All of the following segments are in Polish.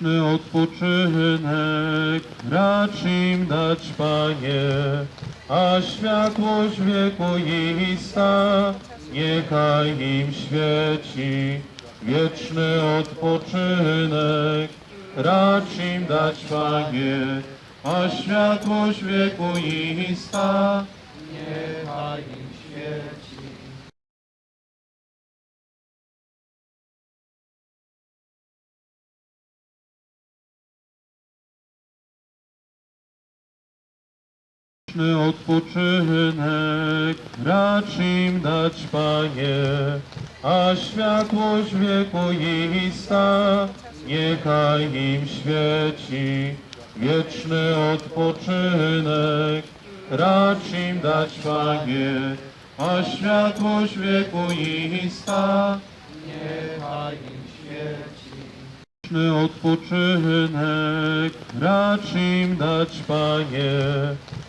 Wieczny odpoczynek racz im dać, Panie, a światłość wiekuista niechaj im świeci. Wieczny odpoczynek racz im dać, Panie, a światłość wiekuista niechaj im świeci. Wieczny odpoczynek racz im dać, Panie, a światłość wiekuista niechaj im świeci. Wieczny odpoczynek racz im dać, Panie, a światłość wiekuista niechaj im świeci. Wieczny odpoczynek racz im dać, Panie,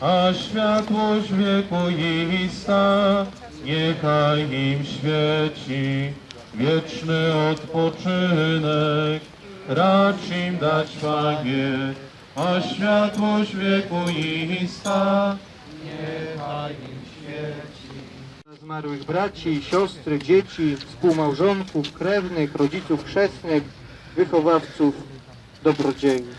a światłość wiekuista niechaj im świeci. Wieczny odpoczynek racz im dać, Panie, a światłość wiekuista niechaj im świeci. zmarłych braci, siostry, dzieci, współmałżonków, krewnych, rodziców chrzestnych, wychowawców, dobrodziejów.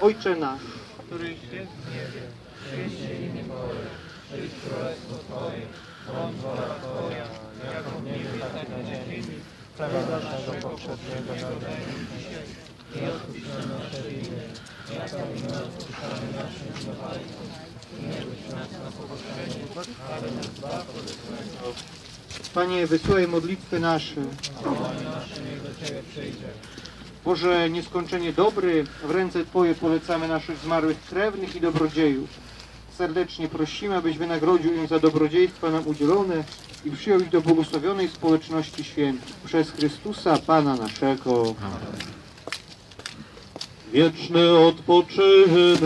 Ojcze nasz, któryś jest w niebie, święć się imię Twoje, przyjdź królestwo Twoje, bądź wola Twoja, jako w niebie, tak na ziemi. Chleba naszego poprzedniego nam daj dzisiaj i odpuść nam nasze winy, jako i my odpuszczamy naszym winowajcom. Nie budź nas na pokuszenie, ale nas. Panie, wysłuchaj modlitwy nasze. Boże, nieskończenie dobry, w ręce Twoje polecamy naszych zmarłych krewnych i dobrodziejów. Serdecznie prosimy, abyś wynagrodził im za dobrodziejstwa nam udzielone i przyjął ich do błogosławionej społeczności świętych. Przez Chrystusa, Pana naszego. Wieczny odpoczynek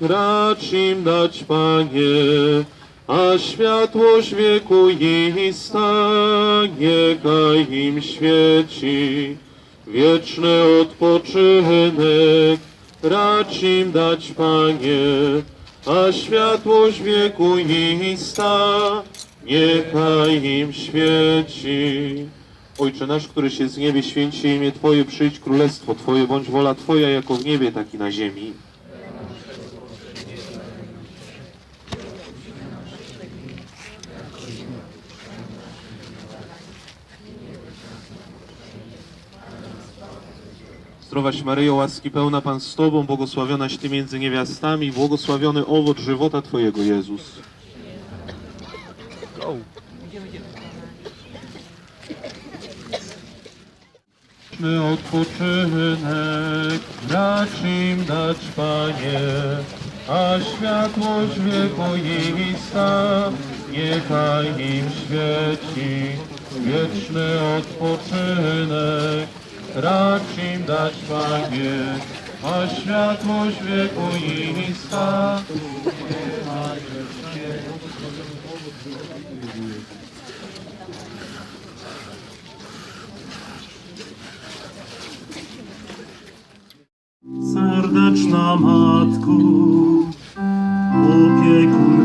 racz im dać, Panie, a światłość wiekuista niechaj im świeci. Wieczny odpoczynek racz im dać, Panie, a światłość wiekuista niechaj im świeci. Ojcze nasz, któryś jest w niebie, święć się imię Twoje, przyjdź królestwo Twoje, bądź wola Twoja, jako w niebie, tak i na ziemi. Zdrowaś Maryjo, łaski pełna Pan z Tobą, błogosławionaś Ty między niewiastami, błogosławiony owoc żywota Twojego, Jezus. Wieczny odpoczynek racz im dać, Panie, a światłość wiekuista niechaj im świeci. Wieczny odpoczynek racz im dać, Panie, a światłość niechaj im świeci. Serdeczna Matko, opiekunko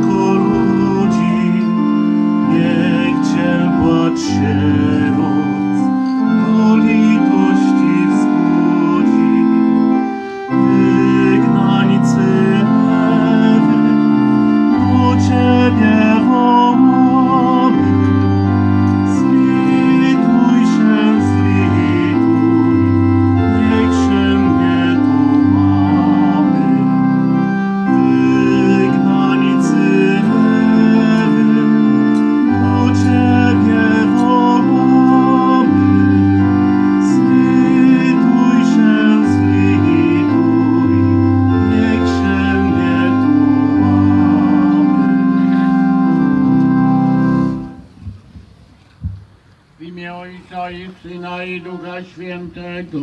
Syna i Ducha Świętego.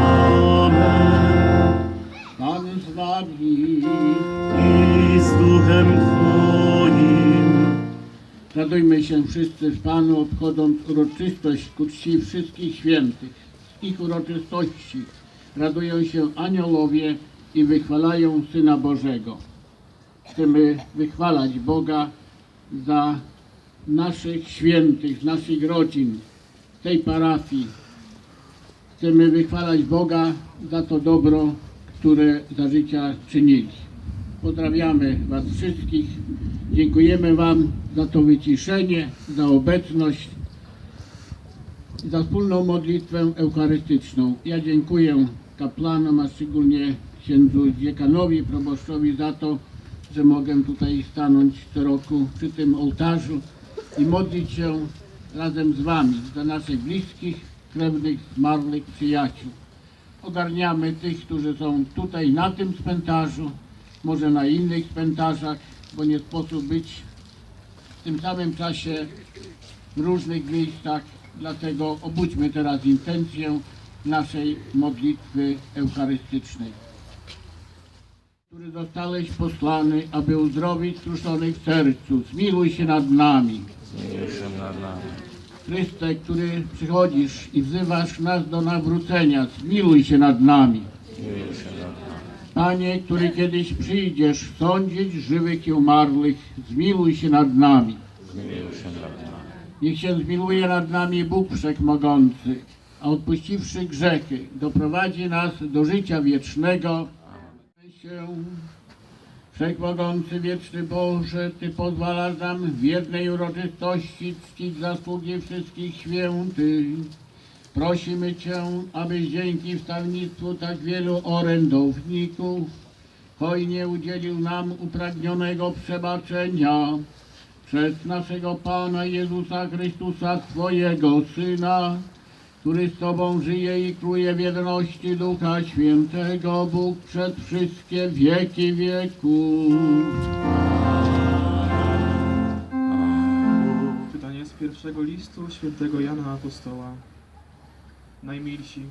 Amen. Pan z nami i z Duchem Twoim. Radujmy się wszyscy z Panu, obchodząc uroczystość ku czci wszystkich świętych. Z ich uroczystości radują się aniołowie i wychwalają Syna Bożego. Chcemy wychwalać Boga za naszych świętych, naszych rodzin, tej parafii. Chcemy wychwalać Boga za to dobro, które za życia czynili. Pozdrawiamy Was wszystkich. Dziękujemy Wam za to wyciszenie, za obecność, za wspólną modlitwę eucharystyczną. Ja dziękuję kaplanom, a szczególnie księdzu dziekanowi, proboszczowi za to, że mogę tutaj stanąć co roku przy tym ołtarzu i modlić się razem z Wami za naszych bliskich, krewnych, zmarłych, przyjaciół. Ogarniamy tych, którzy są tutaj na tym cmentarzu, może na innych cmentarzach, bo nie sposób być w tym samym czasie w różnych miejscach. Dlatego obudźmy teraz intencję naszej modlitwy eucharystycznej. Zostałeś posłany, aby uzdrowić skruszonych w sercu. Zmiluj się nad nami. Chryste, który przychodzisz i wzywasz nas do nawrócenia, zmiluj się nad nami. Panie, który kiedyś przyjdziesz sądzić żywych i umarłych, zmiluj się nad nami. Niech się zmiluje nad nami Bóg Wszechmogący, a odpuściwszy grzechy, doprowadzi nas do życia wiecznego. Się, Wszechmogący, wieczny Boże, Ty pozwalasz nam w jednej uroczystości czcić zasługi wszystkich świętych. Prosimy Cię, abyś dzięki wstawnictwu tak wielu orędowników hojnie udzielił nam upragnionego przebaczenia przez naszego Pana Jezusa Chrystusa, Twojego Syna, który z Tobą żyje i króluje w jedności Ducha Świętego, Bóg przed wszystkie wieki wieków. Czytanie z pierwszego listu świętego Jana Apostoła. Najmilsi,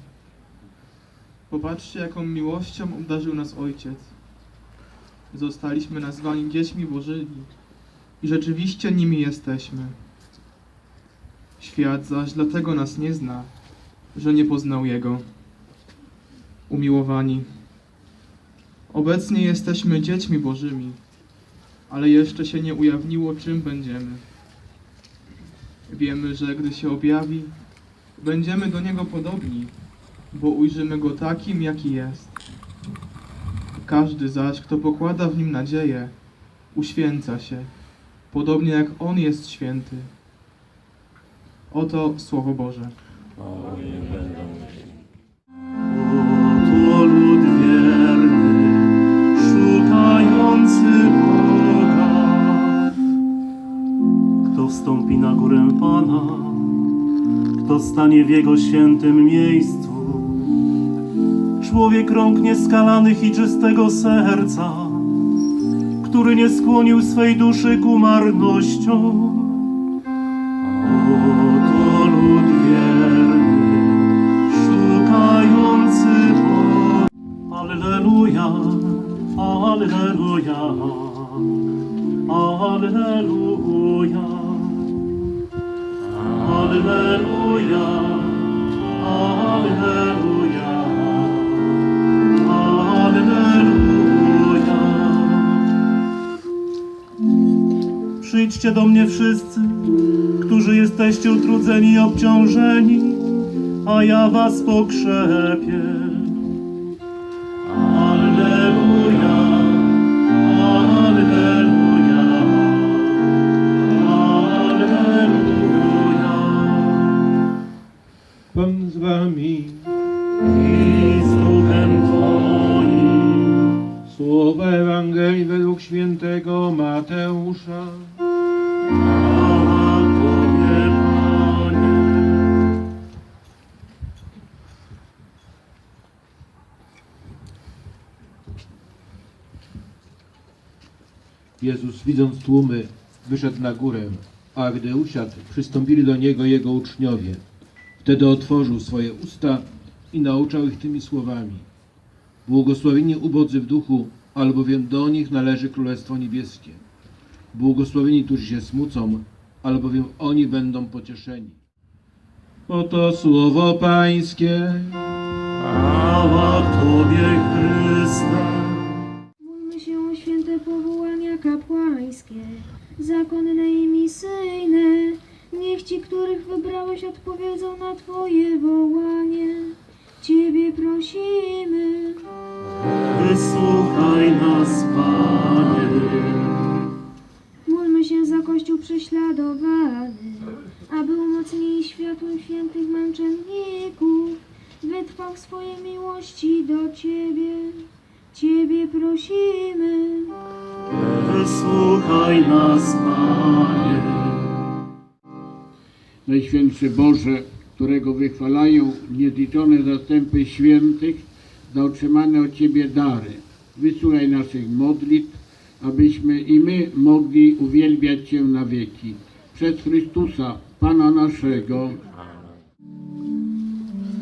popatrzcie, jaką miłością obdarzył nas Ojciec. Zostaliśmy nazwani dziećmi Bożymi i rzeczywiście nimi jesteśmy. Świat zaś dlatego nas nie zna, że nie poznał Jego. Umiłowani, obecnie jesteśmy dziećmi Bożymi, ale jeszcze się nie ujawniło, czym będziemy. Wiemy, że gdy się objawi, będziemy do Niego podobni, bo ujrzymy Go takim, jaki jest. Każdy zaś, kto pokłada w Nim nadzieję, uświęca się, podobnie jak On jest święty. Oto Słowo Boże. Wstąpi na górę Pana, kto stanie w Jego świętym miejscu. Człowiek rąk nieskalanych i czystego serca, który nie skłonił swej duszy ku marnościom. Oto lud Alleluja, Alleluja, Alleluja, Alleluja, Alleluja. Przyjdźcie do mnie wszyscy, którzy jesteście utrudzeni i obciążeni, a ja was pokrzepię. Tłumy, wyszedł na górę, a gdy usiadł, przystąpili do Niego Jego uczniowie. Wtedy otworzył swoje usta i nauczał ich tymi słowami. Błogosławieni ubodzy w duchu, albowiem do nich należy Królestwo Niebieskie. Błogosławieni, którzy się smucą, albowiem oni będą pocieszeni. Oto słowo Pańskie. Chwała Tobie, Chryste. Kapłańskie, zakonne i misyjne. Niech ci, których wybrałeś, odpowiedzą na Twoje wołanie. Ciebie prosimy. Wysłuchaj nas, Panie. Módlmy się za Kościół prześladowany, aby umocnili światłem świętych męczenników wytrwał w swojej miłości do Ciebie. Ciebie prosimy. Wysłuchaj nas, Panie. Najświętszy Boże, którego wychwalają niezliczone zastępy świętych za otrzymane od Ciebie dary. Wysłuchaj naszych modlitw, abyśmy i my mogli uwielbiać Cię na wieki. Przez Chrystusa, Pana naszego.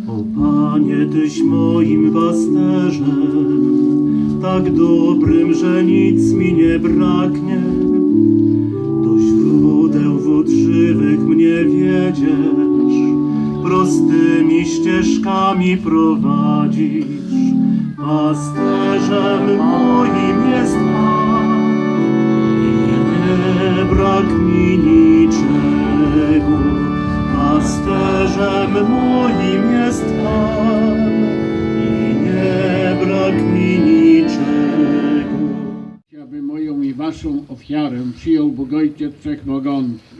O Panie, Tyś moim pasterzem, tak dobrym, że nic mi nie braknie. Do źródeł wód żywych mnie wiedziesz, prostymi ścieżkami prowadzisz. Pasterzem moim jest Pan i nie brak mi niczego. Pasterzem moim jest Pan Waszą ofiarę przyjął Bóg Ojciec Wszechmogący.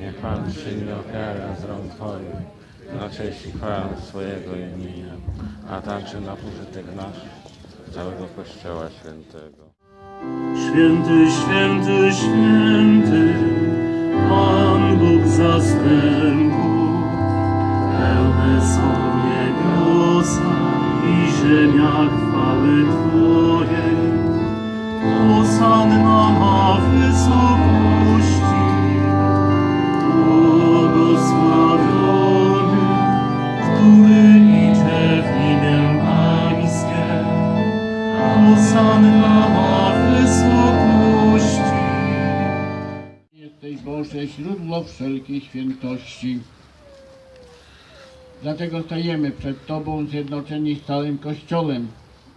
Niech Pan przyjmie ofiarę z rąk Twoich na cześć i chwałę swojego imienia, a także na pożytek nasz, całego Kościoła Świętego. Święty, święty, święty, Pan Bóg zastępów, pełne są niebiosa i ziemia chwały Twojej. Boże, źródło wszelkiej świętości. Dlatego stajemy przed Tobą zjednoczeni z całym Kościołem.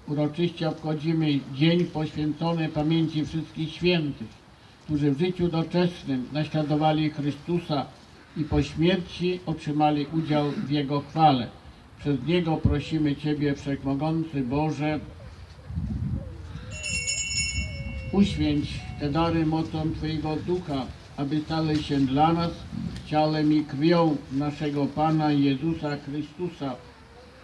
Uroczyście obchodzimy dzień poświęcony pamięci wszystkich świętych, którzy w życiu doczesnym naśladowali Chrystusa i po śmierci otrzymali udział w Jego chwale. Przez Niego prosimy Ciebie, Wszechmogący Boże, Uświęć te dary mocą Twojego Ducha, aby stały się dla nas ciałem i krwią naszego Pana Jezusa Chrystusa.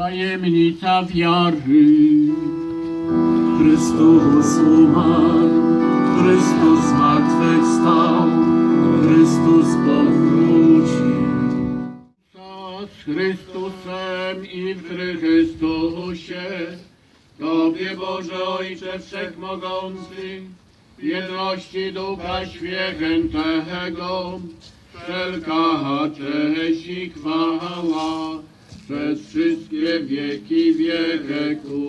Tajemnica wiary. Chrystus umarł, Chrystus zmartwychwstał, Chrystus powróci. Z Chrystusem i w Chrystusie, Tobie Boże Ojcze Wszechmogący, w jedności Ducha Świętego, wszelka cześć i chwała przez wszystkie wieki wieków.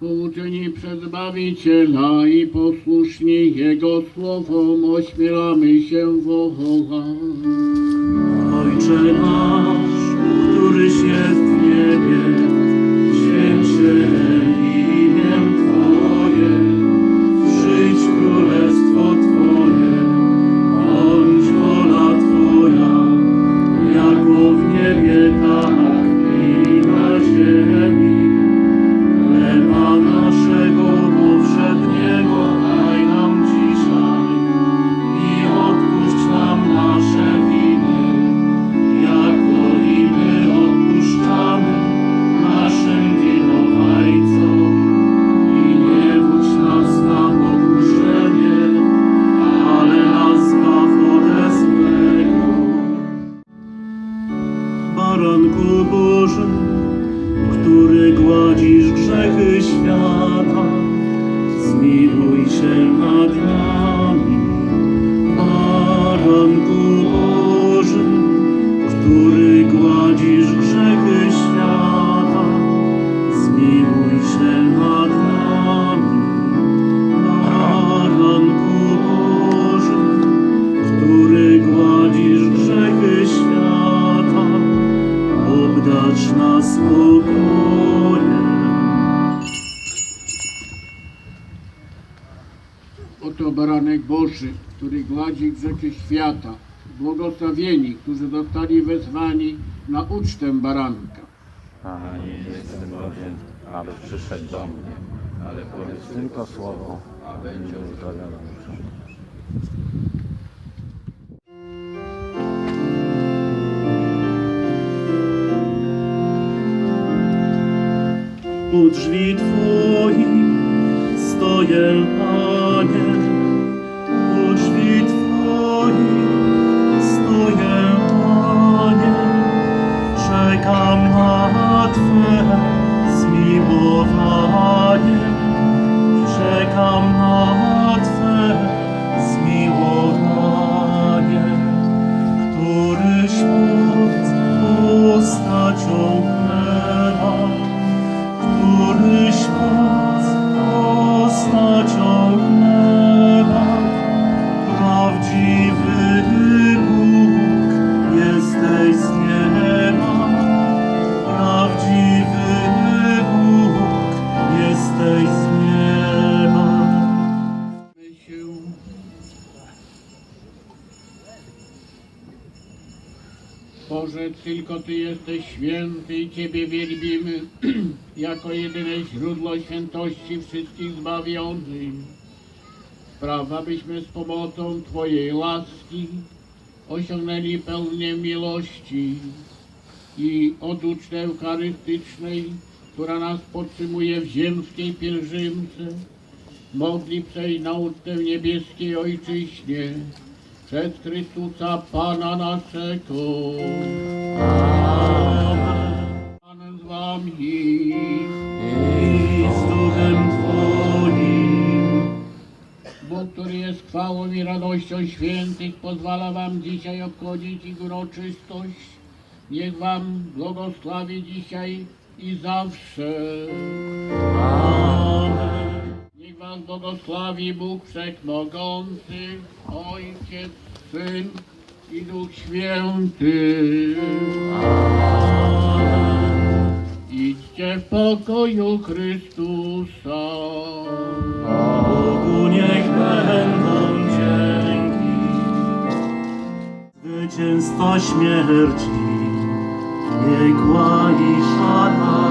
Pouczeni przez Zbawiciela i posłuszni Jego słowom ośmielamy się wołać. Ojcze nasz, który któryś jest w niebie, świata. Błogosławieni, którzy zostali wezwani na ucztę baranka. A nie jestem godzien, aby przyszedł do mnie, ale powiedz tylko słowo, a będzie uzdrowiona dusza. U drzwi święty i Ciebie wielbimy jako jedyne źródło świętości wszystkich zbawionych. Spraw, abyśmy z pomocą Twojej łaski osiągnęli pełnię miłości i od uczty eucharystycznej, która nas podtrzymuje w ziemskiej pielgrzymce, mogli przejść na ucztę niebieskiej Ojczyźnie przez Chrystusa Pana naszego. Amen. I z duchem Twoim. Bóg, który jest chwałą i radością świętych, pozwala Wam dzisiaj obchodzić ich uroczystość. Niech Wam błogosławi dzisiaj i zawsze. Amen. Niech Was błogosławi Bóg Wszechmogący, Ojciec, Syn i Duch Święty. Idźcie w pokoju Chrystusa. Bogu niech będą dzięki. Zwycięstwa śmierci, piekła i szatana.